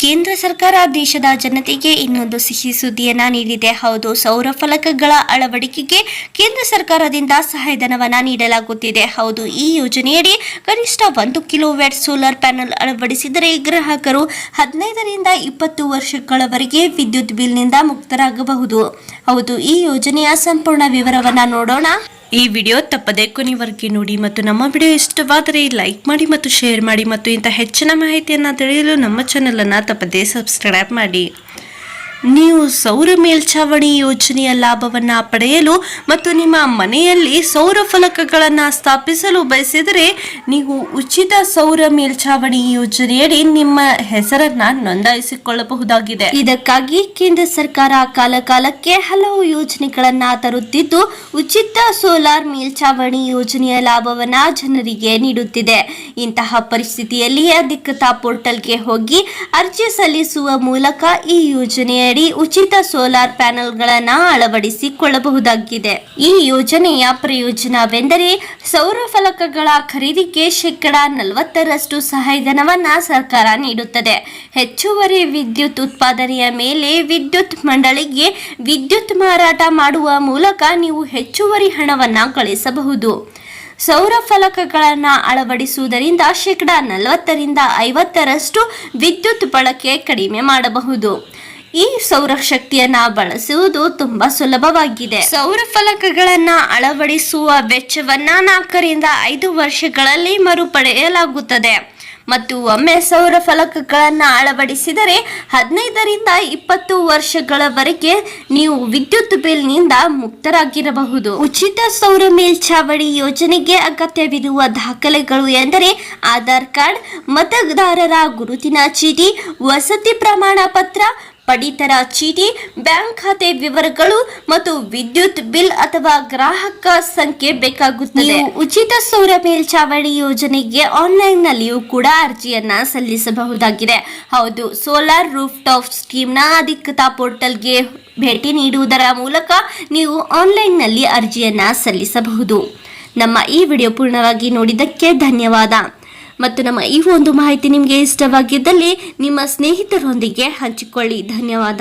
ಕೇಂದ್ರ ಸರ್ಕಾರ ದೇಶದ ಜನತೆಗೆ ಇನ್ನೊಂದು ಸಿಹಿ ಸುದ್ದಿಯನ್ನ ನೀಡಿದೆ. ಹೌದು, ಸೌರ ಫಲಕಗಳ ಅಳವಡಿಕೆಗೆ ಕೇಂದ್ರ ಸರ್ಕಾರದಿಂದ ಸಹಾಯಧನವನ್ನ ನೀಡಲಾಗುತ್ತಿದೆ. ಹೌದು, ಈ ಯೋಜನೆಯಡಿ ಕನಿಷ್ಠ ಒಂದು ಕಿಲೋವ್ಯಾಟ್ ಸೋಲಾರ್ ಪ್ಯಾನೆಲ್ ಅಳವಡಿಸಿದರೆ ಗ್ರಾಹಕರು ಹದಿನೈದರಿಂದ ಇಪ್ಪತ್ತು ವರ್ಷಗಳವರೆಗೆ ವಿದ್ಯುತ್ ಬಿಲ್ನಿಂದ ಮುಕ್ತರಾಗಬಹುದು. ಹೌದು, ಈ ಯೋಜನೆಯ ಸಂಪೂರ್ಣ ವಿವರವನ್ನ ನೋಡೋಣ. ಈ ವಿಡಿಯೋ ತಪ್ಪದೆ ಕೊನೆವರೆಗೆ ನೋಡಿ ಮತ್ತು ನಮ್ಮ ವಿಡಿಯೋ ಇಷ್ಟವಾದರೆ ಲೈಕ್ ಮಾಡಿ ಮತ್ತು ಶೇರ್ ಮಾಡಿ ಮತ್ತು ಇಂಥ ಹೆಚ್ಚಿನ ಮಾಹಿತಿಯನ್ನು ತಿಳಿಯಲು ನಮ್ಮ ಚಾನಲನ್ನು ತಪ್ಪದೆ ಸಬ್ಸ್ಕ್ರೈಬ್ ಮಾಡಿ. ನೀವು ಸೌರ ಮೇಲ್ಛಾವಣಿ ಯೋಜನೆಯ ಲಾಭವನ್ನು ಪಡೆಯಲು ಮತ್ತು ನಿಮ್ಮ ಮನೆಯಲ್ಲಿ ಸೌರ ಫಲಕಗಳನ್ನು ಸ್ಥಾಪಿಸಲು ಬಯಸಿದರೆ ನೀವು ಉಚಿತ ಸೌರ ಮೇಲ್ಛಾವಣಿ ಯೋಜನೆಯಡಿ ನಿಮ್ಮ ಹೆಸರನ್ನ ನೋಂದಾಯಿಸಿಕೊಳ್ಳಬಹುದಾಗಿದೆ. ಇದಕ್ಕಾಗಿ ಕೇಂದ್ರ ಸರ್ಕಾರ ಕಾಲಕಾಲಕ್ಕೆ ಹಲವು ಯೋಜನೆಗಳನ್ನ ತರುತ್ತಿದ್ದು, ಉಚಿತ ಸೋಲಾರ್ ಮೇಲ್ಛಾವಣಿ ಯೋಜನೆಯ ಲಾಭವನ್ನ ಜನರಿಗೆ ನೀಡುತ್ತಿದೆ. ಇಂತಹ ಪರಿಸ್ಥಿತಿಯಲ್ಲಿ ಅಧಿಕೃತ ಪೋರ್ಟಲ್ಗೆ ಹೋಗಿ ಅರ್ಜಿ ಸಲ್ಲಿಸುವ ಮೂಲಕ ಈ ಯೋಜನೆಯಡಿ ಉಚಿತ ಸೋಲಾರ್ ಪ್ಯಾನೆಲ್ಗಳನ್ನು ಅಳವಡಿಸಿಕೊಳ್ಳಬಹುದಾಗಿದೆ. ಈ ಯೋಜನೆಯ ಪ್ರಯೋಜನವೆಂದರೆ ಸೌರ ಫಲಕಗಳ ಖರೀದಿಗೆ ಶೇಕಡ ನಲವತ್ತರಷ್ಟು ಸಹಾಯಧನವನ್ನ ಸರ್ಕಾರ ನೀಡುತ್ತದೆ. ಹೆಚ್ಚುವರಿ ವಿದ್ಯುತ್ ಉತ್ಪಾದನೆಯ ಮೇಲೆ ವಿದ್ಯುತ್ ಮಂಡಳಿಗೆ ವಿದ್ಯುತ್ ಮಾರಾಟ ಮಾಡುವ ಮೂಲಕ ನೀವು ಹೆಚ್ಚುವರಿ ಹಣವನ್ನ ಗಳಿಸಬಹುದು ಸೌರ ಫಲಕಗಳನ್ನು ಅಳವಡಿಸುವುದರಿಂದ ಶೇಕಡ ನಲವತ್ತರಿಂದ ಐವತ್ತರಷ್ಟು ವಿದ್ಯುತ್ ಬಳಕೆ ಕಡಿಮೆ ಮಾಡಬಹುದು. ಈ ಸೌರ ಸೌರಶಕ್ತಿಯನ್ನ ಬಳಸುವುದು ತುಂಬಾ ಸುಲಭವಾಗಿದೆ. ಸೌರ ಫಲಕಗಳನ್ನ ಅಳವಡಿಸುವ ವೆಚ್ಚವನ್ನ ನಾಲ್ಕರಿಂದ ಐದು ವರ್ಷಗಳಲ್ಲಿ ಮರುಪಡೆಯಲಾಗುತ್ತದೆ. ಮತ್ತು ಒಮ್ಮೆ ಸೌರ ಫಲಕಗಳನ್ನು ಅಳವಡಿಸಿದರೆ ಹದಿನೈದರಿಂದ ಇಪ್ಪತ್ತು ವರ್ಷಗಳವರೆಗೆ ನೀವು ವಿದ್ಯುತ್ ಬಿಲ್ನಿಂದ ಮುಕ್ತರಾಗಿರಬಹುದು. ಉಚಿತ ಸೌರ ಮೇಲ್ಛಾವಣಿ ಯೋಜನೆಗೆ ಅಗತ್ಯವಿರುವ ದಾಖಲೆಗಳು ಎಂದರೆ ಆಧಾರ್ ಕಾರ್ಡ್, ಮತದಾರರ ಗುರುತಿನ ಚೀಟಿ, ವಸತಿ ಪ್ರಮಾಣ ಪತ್ರ ಪಡಿತರ ಚೀಟಿ, ಬ್ಯಾಂಕ್ ಖಾತೆ ವಿವರಗಳು ಮತ್ತು ವಿದ್ಯುತ್ ಬಿಲ್ ಅಥವಾ ಗ್ರಾಹಕ ಸಂಖ್ಯೆ ಬೇಕಾಗುತ್ತದೆ. ಉಚಿತ ಸೌರ ಮೇಲ್ಚಾವಣಿ ಯೋಜನೆಗೆ ಆನ್ಲೈನ್ ನಲ್ಲಿಯೂ ಕೂಡ ಅರ್ಜಿಯನ್ನ ಸಲ್ಲಿಸಬಹುದಾಗಿದೆ. ಹೌದು, ಸೋಲಾರ್ ರೂಫ್ ಟಾಪ್ ಸ್ಕೀಮ್ನ ಅಧಿಕೃತ ಪೋರ್ಟಲ್ಗೆ ಭೇಟಿ ನೀಡುವುದರ ಮೂಲಕ ನೀವು ಆನ್ಲೈನ್ನಲ್ಲಿ ಅರ್ಜಿಯನ್ನ ಸಲ್ಲಿಸಬಹುದು. ನಮ್ಮ ಈ ವಿಡಿಯೋ ಪೂರ್ಣವಾಗಿ ನೋಡಿದ್ದಕ್ಕೆ ಧನ್ಯವಾದ. ಮತ್ತು ನಮ್ಮ ಈ ಒಂದು ಮಾಹಿತಿ ನಿಮಗೆ ಇಷ್ಟವಾಗಿದ್ದಲ್ಲಿ ನಿಮ್ಮ ಸ್ನೇಹಿತರೊಂದಿಗೆ ಹಂಚಿಕೊಳ್ಳಿ. ಧನ್ಯವಾದ.